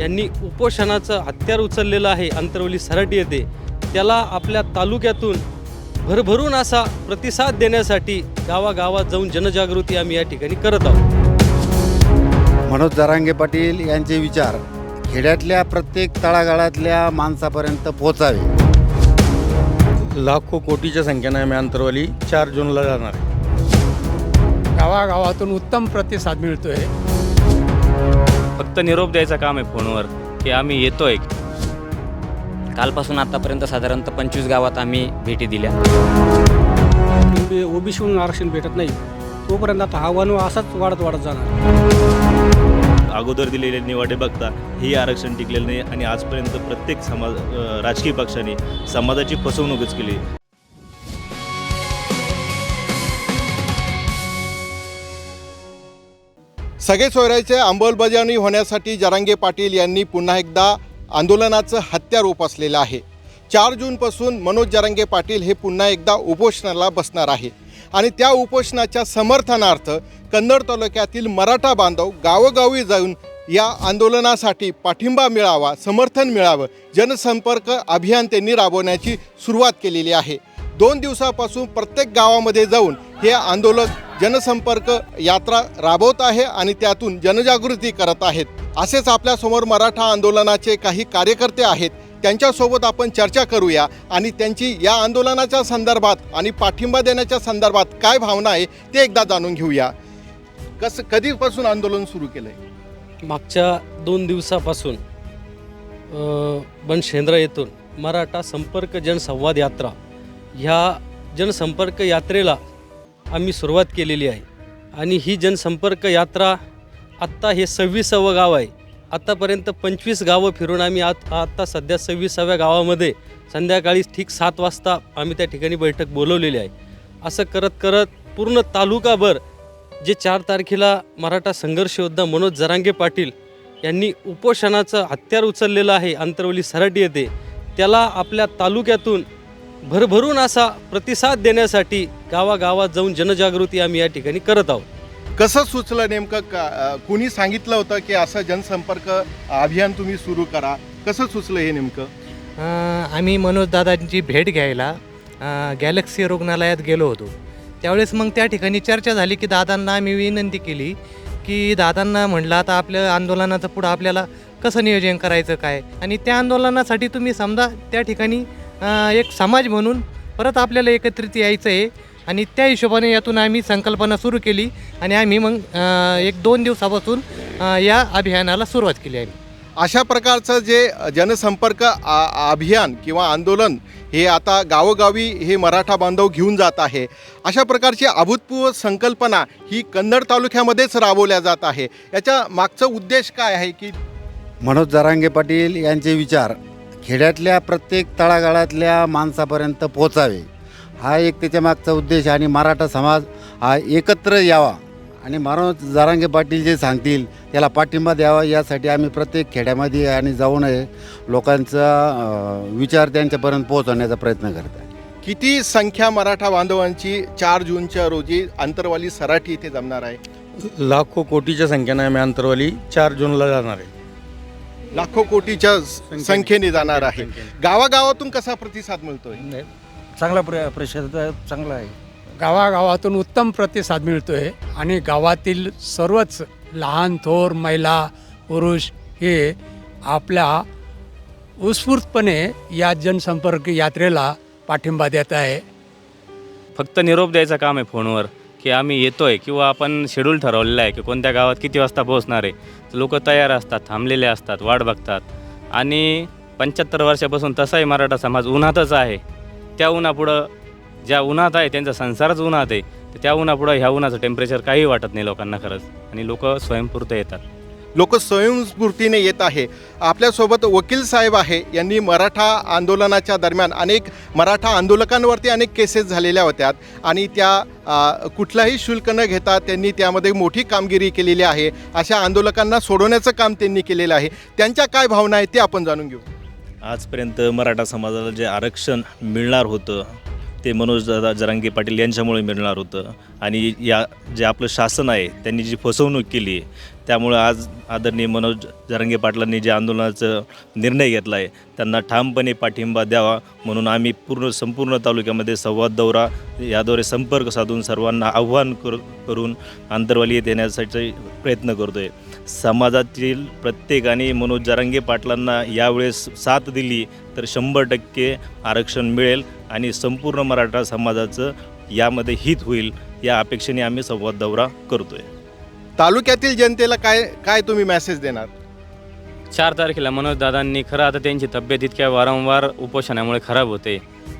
यांनी उपोषणाचं हत्यार उचललेलं आहे. अंतरवली सराटी येथे. त्याला आपल्या तालुक्यातून भरभरून असा प्रतिसाद देण्यासाठी गावागावात जाऊन जनजागृती आम्ही या ठिकाणी करत आहोत. मनोज जरांगे पाटील यांचे विचार खेड्यातल्या प्रत्येक तळागाळातल्या माणसापर्यंत पोचावे लाखो कोटीच्या संख्येनं आम्ही अंतरवाली चार जूनला जाणार आहे. गावागावातून उत्तम प्रतिसाद मिळतोय. फक्त निरोप द्यायचं काम आहे फोनवर की आम्ही येतोय. कालपासून आतापर्यंत साधारणतः पंचवीस गावात आम्ही भेटी दिल्या. ओबीसीहून आरक्षण भेटत नाही. तोपर्यंत आता हा असाच वाढत वाढत जाणार. अगोदर दिलेले निवाडे बघता ही आरक्षण टिकलेलं नाही आणि आजपर्यंत प्रत्येक समाज राजकीय पक्षाने समाजाची फसवणूकच केली. सगळे सोयऱ्याचे अंमलबजावणी होण्यासाठी जरांगे पाटील यांनी पुन्हा एकदा आंदोलनाचं हत्यार उपसलेलं आहे. चार जूनपासून मनोज जरांगे पाटील हे पुन्हा एकदा उपोषणाला बसणार आहे. आणि त्या उपोषणाच्या समर्थनार्थ कन्नड तालुक्यातील मराठा बांधव गावोगावी जाऊन या आंदोलनासाठी पाठिंबा मिळावा समर्थन मिळावं जनसंपर्क अभियान त्यांनी राबवण्याची सुरुवात केलेली आहे. दोन दिवसापासून प्रत्येक गावामध्ये जाऊन हे आंदोलक जनसंपर्क यात्रा राबवत आहे आणि त्यातून जनजागृती करत आहेत. असेच आपल्यासमोर मराठा आंदोलनाचे काही कार्यकर्ते आहेत. त्यांच्यासोबत आपण चर्चा करूया आणि त्यांची या आंदोलनाच्या संदर्भात आणि पाठिंबा देण्याच्या संदर्भात काय भावना आहे ते एकदा जाणून घेऊया. कसं कधीपासून आंदोलन सुरू केलं आहे मागच्या दोन दिवसापासून अ, बनशेंद्रा येथून मराठा संपर्क जनसंवाद यात्रा ह्या जनसंपर्क यात्रेला आम्ही सुरुवात केलेली आहे. आणि ही जनसंपर्क यात्रा आत्ता हे सव्वीसावं गाव आहे. आत्तापर्यंत पंचवीस गावं फिरून आम्ही आत आत्ता सध्या सव्वीसाव्या गावामध्ये संध्याकाळी ठीक सात वाजता आम्ही त्या ठिकाणी बैठक बोलवलेली आहे. असं करत करत पूर्ण तालुकाभर जे चार तारखेला मराठा संघर्ष योद्धा मनोज जरांगे पाटील यांनी उपोषणाचं हत्यार उचललेलं आहे आंतरवली सराटी येथे त्याला आपल्या तालुक्यातून भरभरून असा प्रतिसाद देण्यासाठी गावागावात जाऊन जनजागृती आम्ही या ठिकाणी करत आहोत. कसं सुचलं नेमकं का कुणी सांगितलं होतं की असं जनसंपर्क अभियान तुम्ही सुरू करा? कसं सुचलं हे नेमकं? आम्ही मनोज दादांची भेट घ्यायला गॅलेक्सी रुग्णालयात गेलो होतो. त्यावेळेस मग त्या ठिकाणी चर्चा झाली की दादांना आम्ही विनंती केली की दादांना म्हटलं आता आपल्या आंदोलनाचं पुढं आपल्याला कसं नियोजन करायचं काय? आणि त्या आंदोलनासाठी तुम्ही समजा त्या ठिकाणी एक समाज म्हणून परत आपल्याला एकत्रित यायचं आहे. आणि त्या हिशोबाने यातून आम्ही संकल्पना सुरू केली आणि आम्ही मग एक दोन दिवसापासून या अभियानाला सुरुवात केली आहे अशा प्रकारचं जे जनसंपर्क आ- अभियान किंवा आंदोलन हे आता गावोगावी हे मराठा बांधव घेऊन जात आहे. अशा प्रकारची अभूतपूर्व संकल्पना ही कन्नड तालुक्यामध्येच राबवल्या जात आहे. याच्या मागचा उद्देश काय आहे की मनोज जरांगे पाटील यांचे विचार. खेड्यातल्या प्रत्येक तळागाळातल्या माणसापर्यंत पोचावे हा एक त्याच्या मागचा उद्देश आणि मराठा समाज हा एकत्र यावा. आणि मनोज जरांगे पाटील जे सांगतील त्याला पाठिंबा द्यावा. यासाठी आम्ही प्रत्येक खेड्यामध्ये आणि जाऊन आहे लोकांचा विचार त्यांच्यापर्यंत पोहोचवण्याचा प्रयत्न करत आहे. किती संख्या मराठा बांधवांची चार जूनच्या रोजी आंतरवाली सराठी इथे जमणार आहे? लाखो कोटीच्या संख्येनं आम्ही अंतरवाली चार जूनला जाणार आहे. लाखो कोटीच्या संख्येने. जाणार आहे. गावागावातून कसा प्रतिसाद मिळतोय? चांगला प्र प्रतिसाद चांगला आहे. गावागावातून उत्तम प्रतिसाद मिळतोय आणि गावातील सर्वच लहान थोर महिला पुरुष हे आपल्या उत्स्फूर्तपणे या जनसंपर्क यात्रेला पाठिंबा देत आहे. फक्त निरोप द्यायचं काम आहे फोनवर. की आम्ही येतो आहे किंवा आपण शेड्यूल ठरवलेलं आहे की कोणत्या गावात किती वाजता पोहोचणार आहे. लोक तयार असतात थांबलेले असतात वाट बघतात. आणि पंच्याहत्तर वर्षापासून तसाही मराठा समाज उन्हातच आहे. त्या उन्हापुढं ज्या उन्हात आहे त्यांचा संसारच उन्हात आहे. तर त्या उन्हापुढं ह्या उन्हाचं टेम्परेचर काही वाटत नाही लोकांना खरंच. आणि लोक स्वयंपूर्त येतात. लोक स्वयंस्फूर्तीने येत आहे. आपल्यासोबत वकील साहेब आहे. यांनी मराठा आंदोलनाच्या दरम्यान अनेक मराठा आंदोलकांवरती अनेक केसेस झालेल्या होत्या. आणि त्या कुठलाही शुल्क न घेता त्यांनी त्यामध्ये मोठी कामगिरी केलेली आहे. अशा आंदोलकांना सोडवण्याचं काम त्यांनी केलेलं आहे. त्यांच्या काय भावना आहेत ते आपण जाणून घेऊ. आजपर्यंत मराठा समाजाला जे आरक्षण मिळणार होतं ते मनोज दादा जरांगे पाटील यांच्यामुळे मिळणार होतं. आणि या जे आपलं शासन आहे त्यांनी जी फसवणूक केली आहे त्यामुळे आज आदरणीय मनोज जरांगे पाटलांनी जे आंदोलनाचं निर्णय घेतला आहे त्यांना ठामपणे पाठिंबा द्यावा म्हणून आम्ही पूर्ण संपूर्ण तालुक्यामध्ये संवाद दौरा याद्वारे संपर्क साधून सर्वांना आव्हान कर करून आंतरवाली येथे येण्यासाठी प्रयत्न करतो आहे समाजातील प्रत्येकाने मनोज जरांगे पाटलांना यावेळेस साथ दिली तर शंभर टक्के आरक्षण मिळेल आणि संपूर्ण मराठा समाजाचं यामध्ये हित होईल या अपेक्षेने आम्ही संवाद दौरा करतो आहे तालुक्यातील जनतेला काय काय तुम्ही मेसेज देणार? चार तारखेला मनोज दादांनी खरं आता त्यांची तब्येत इतक्या वारंवार उपोषणामुळे खराब होते.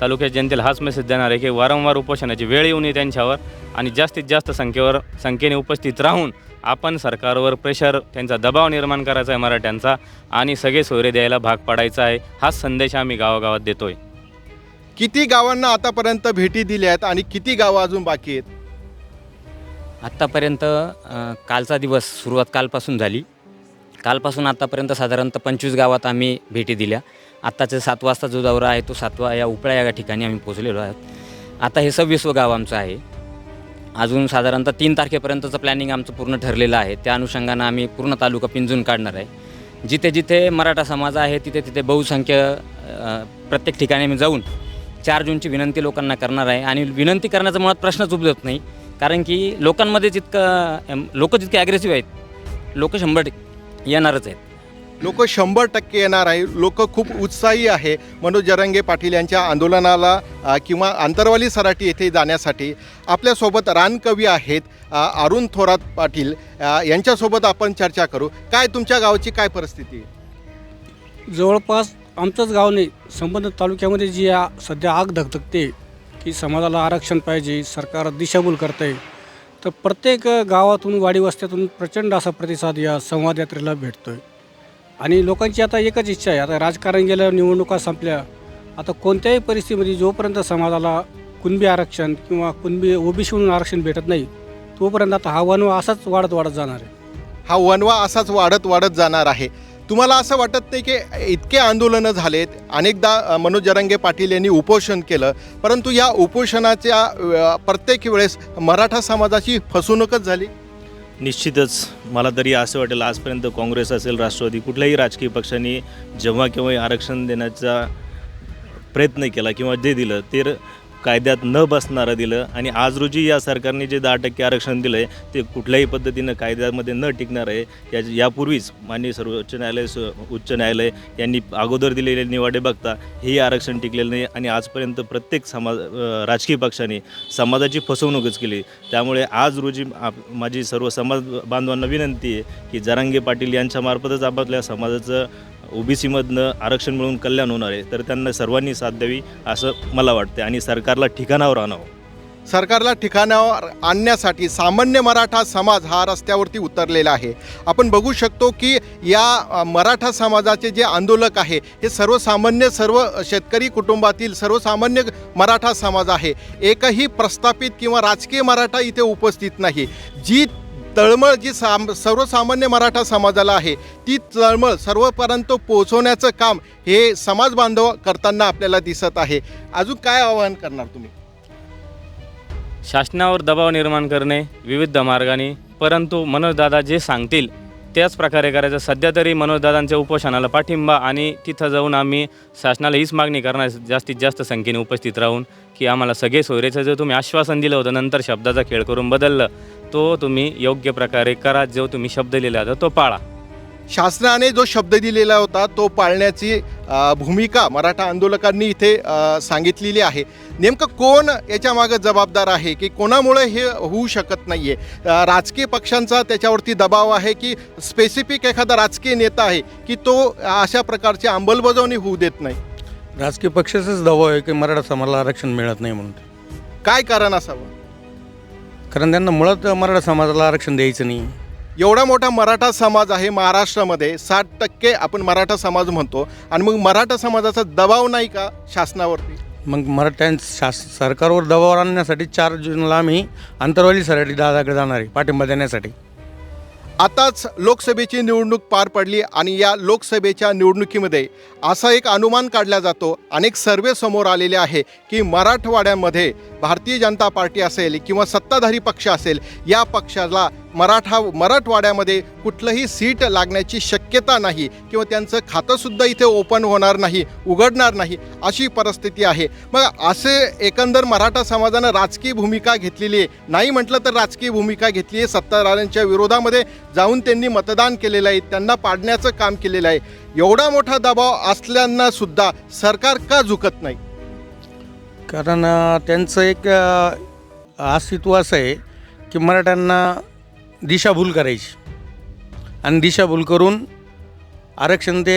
तालुक्यात जनतेला हाच मेसेज देणार आहे की वारंवार उपोषणाची वेळ येऊ नये त्यांच्यावर आणि जास्तीत जास्त संख्येवर संख्येने उपस्थित राहून आपण सरकारवर प्रेशर त्यांचा दबाव निर्माण करायचा आहे मराठ्यांचा आणि सगळे सोयरे द्यायला भाग पाडायचा आहे हाच संदेश आम्ही गावागावात देतोय. किती गावांना आतापर्यंत भेटी दिल्या आहेत आणि किती गावं अजून बाकी आहेत? आत्तापर्यंत कालचा दिवस सुरुवात कालपासून झाली. कालपासून आत्तापर्यंत साधारणतः पंचवीस गावात आम्ही भेटी दिल्या. आत्ताचे सात वाजता जो दौरा आहे तो सातवा या उपळ्या या ठिकाणी आम्ही पोचलेलो आहोत. आता हे सव्वीसवं गाव आमचं आहे. अजून साधारणतः तीन तारखेपर्यंतचं प्लॅनिंग आमचं पूर्ण ठरलेलं आहे. त्या अनुषंगानं आम्ही पूर्ण तालुका पिंजून काढणार आहे. जिथे जिथे मराठा समाज आहे तिथे तिथे बहुसंख्य प्रत्येक ठिकाणी आम्ही जाऊन चार जूनची विनंती लोकांना करणार आहे. आणि विनंती करण्याचा मुळात प्रश्नच उद्भवत नाही. कारण की लोकांमध्ये जितकं लोक जितके ॲग्रेसिव्ह आहेत लोक शंभर टक्के येणारच आहेत. लोक शंभर टक्के येणार आहे. लोक खूप उत्साही आहे. मनोज जरंगे पाटील यांच्या आंदोलनाला किंवा आंतरवाली सराटी येथे जाण्यासाठी आपल्यासोबत रानकवी आहेत अरुण थोरात पाटील यांच्यासोबत आपण चर्चा करू. काय तुमच्या गावची काय परिस्थिती? आहे जवळपास आमचंच गाव नाही संबंधित तालुक्यामध्ये जी आ सध्या आग धगधगते की समाजाला आरक्षण पाहिजे सरकार दिशाभूल करत आहे तर प्रत्येक गावातून वाडी वस्त्यातून प्रचंड असा प्रतिसाद या संवाद यात्रेला भेटतो आहे आणि लोकांची आता एकच इच्छा आहे आता राजकारण गेल्या निवडणुका संपल्या आता कोणत्याही परिस्थितीमध्ये जोपर्यंत समाजाला कुणबी आरक्षण किंवा कुणबी ओबीसीहून आरक्षण भेटत नाही तोपर्यंत आता हा वनवा असाच वाढत वाढत जाणार आहे. हा वनवा असाच वाढत वाढत जाणार आहे. तुम्हाला असं वाटत नाही की इतके आंदोलनं झालेत. अनेकदा मनोज जरांगे पाटील यांनी उपोषण केलं. परंतु या उपोषणाच्या प्रत्येक वेळेस मराठा समाजाची फसवणूकच झाली. निश्चितच. मला तरी असं वाटेल आजपर्यंत काँग्रेस असेल राष्ट्रवादी कुठल्याही राजकीय पक्षांनी जेव्हा केव्हाही आरक्षण देण्याचा प्रयत्न केला किंवा जे दिलं ते कायद्यात न बसणारं दिलं आणि आज रोजी या सरकारने जे दहा टक्के आरक्षण दिलं आहे ते कुठल्याही पद्धतीनं कायद्यामध्ये न टिकणार आहे. या यापूर्वीच माननीय सर्वोच्च न्यायालय स उच्च न्यायालय यांनी अगोदर दिलेले निवाडे बघता हे आरक्षण टिकलेलं नाही आणि आजपर्यंत प्रत्येक समाज राजकीय पक्षाने समाजाची फसवणूकच केली. त्यामुळे आज रोजी आप माझी सर्व समाज बांधवांना विनंती आहे की जरांगे पाटील यांच्यामार्फतच आपल्या समाजाचं ओबीसीमधनं आरक्षण मिळून कल्याण होणार आहे तर त्यांना सर्वांनी साथ द्यावी असं मला वाटतं आणि सरकारला ठिकाणावर आणावं. सरकारला ठिकाणावर आणण्यासाठी सामान्य मराठा समाज हा रस्त्यावरती उतरलेला आहे. आपण बघू शकतो की या मराठा समाजाचे जे आंदोलक आहे हे सर्वसामान्य सर्व शेतकरी कुटुंबातील सर्वसामान्य मराठा समाज आहे. एकही प्रस्थापित किंवा राजकीय मराठा इथे उपस्थित नाही. जी तळमळ जी साम सर्वसामान्य मराठा समाजाला आहे ती तळमळ सर्वपर्यंत पोहोचवण्याचं काम हे समाज बांधव करताना आपल्याला दिसत आहे. अजून काय आवाहन करणार तुम्ही? शासनावर दबाव निर्माण करणे विविध मार्गाने परंतु मनोजदादा जे सांगतील त्याच प्रकारे करायचं. सध्या तरी मनोजदादांच्या उपोषणाला पाठिंबा आणि तिथं जाऊन आम्ही शासनाला हीच मागणी करणार जास्तीत जास्त संख्येने उपस्थित राहून की आम्हाला सगळे सोयरेचं जे तुम्ही आश्वासन दिलं होतं नंतर शब्दाचा खेळ करून बदललं तो तुम्ही योग्य प्रकारे करा. जो तुम्ही शब्द लिहिला होता तो पाळा. शासनाने जो शब्द दिलेला होता तो पाळण्याची भूमिका मराठा आंदोलकांनी इथे सांगितलेली आहे. नेमकं कोण याच्या मागे जबाबदार आहे की कोणामुळे हे होऊ शकत नाही आहे राजकीय पक्षांचा त्याच्यावरती दबाव आहे की स्पेसिफिक एखादा राजकीय नेता आहे की तो अशा प्रकारची अंमलबजावणी होऊ देत नाही? राजकीय पक्षाचाच दबाव आहे की मराठा समाजाला आरक्षण मिळत नाही म्हणून. काय कारण असावं? कारण त्यांना मुळात मराठा समाजाला आरक्षण द्यायचं नाही. एवढा मोठा मराठा समाज आहे महाराष्ट्रामध्ये साठ टक्के आपण मराठा समाज म्हणतो. आणि मग मराठा समाजाचा दबाव नाही का शासनावरती? मग मराठ्यां शास सरकारवर दबाव आणण्यासाठी चार जूनला आम्ही आंतरवाली सराठी दादाकडे जाणार आहे पाठिंबा देण्यासाठी. आताच लोकसभेची निवडणूक पार पडली आणि या लोकसभेच्या निवडणुकीमध्ये असा एक अनुमान काढला जातो अनेक सर्वे समोर आलेले आहे की मराठवाड्यामध्ये भारतीय जनता पार्टी असेल किंवा सत्ताधारी पक्ष असेल या पक्षाला मराठा मराठवाड्यामध्ये कुठलंही सीट लागण्याची शक्यता नाही किंवा त्यांचं खातंसुद्धा इथे ओपन होणार नाही उघडणार नाही अशी परिस्थिती आहे. मग असे एकंदर मराठा समाजानं राजकीय भूमिका घेतलेली आहे. नाही म्हटलं तर राजकीय भूमिका घेतली आहे. सत्ताधाऱ्यांच्या विरोधामध्ये जाऊन त्यांनी मतदान केलेलं आहे. त्यांना पाडण्याचं काम केलेलं आहे. एवढा मोठा दबाव असल्यांना सुद्धा सरकार का झुकत नाही? कारण त्यांचं एक अस्तित्व असं आहे की मराठ्यांना दिशाभूल करायची. आणि दिशाभूल करून आरक्षण ते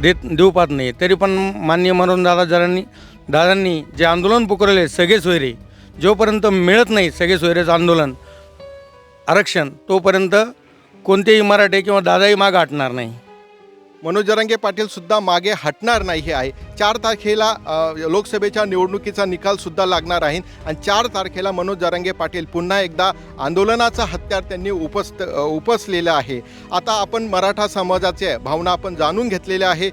देत देऊ पाहत नाही. तरी पण मान्य मनोहर दादाजरांनी दादांनी जे आंदोलन पुकारले सगळे सोयरे जोपर्यंत मिळत नाही सगळे सोयरेचं आंदोलन आरक्षण तोपर्यंत कोणतेही मराठे किंवा दादाही मागं हटणार नाही. मनोज जरांगे पाटील सुद्धा मागे हटणार नाही हे आहे. चार तारखेला लोकसभेच्या निवडणुकीचा निकाल सुद्धा लागणार आहे आणि चार तारखेला मनोज जरांगे पाटील पुन्हा एकदा आंदोलनाचा हत्यार त्यांनी उपस्त उपसलेलं आहे. आता आपण मराठा समाजाचे भावना आपण जाणून घेतलेल्या आहे.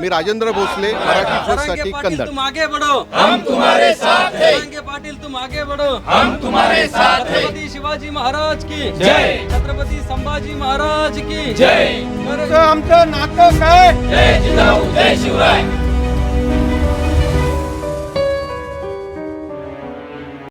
मी राजेंद्र भोसले मराठी न्यूजसाठी तुम आगे बढ़ो. हम तुम्हारे साथ हैं. जरांगे पाटील तुम आगे बढ़ो. हम तुम्हारे साथ हैं. छत्रपति शिवाजी महाराज की. जय. छत्रपति संभाजी महाराज की. जय. आमचं नातं काय? जय जिजाऊ जय शिवराय.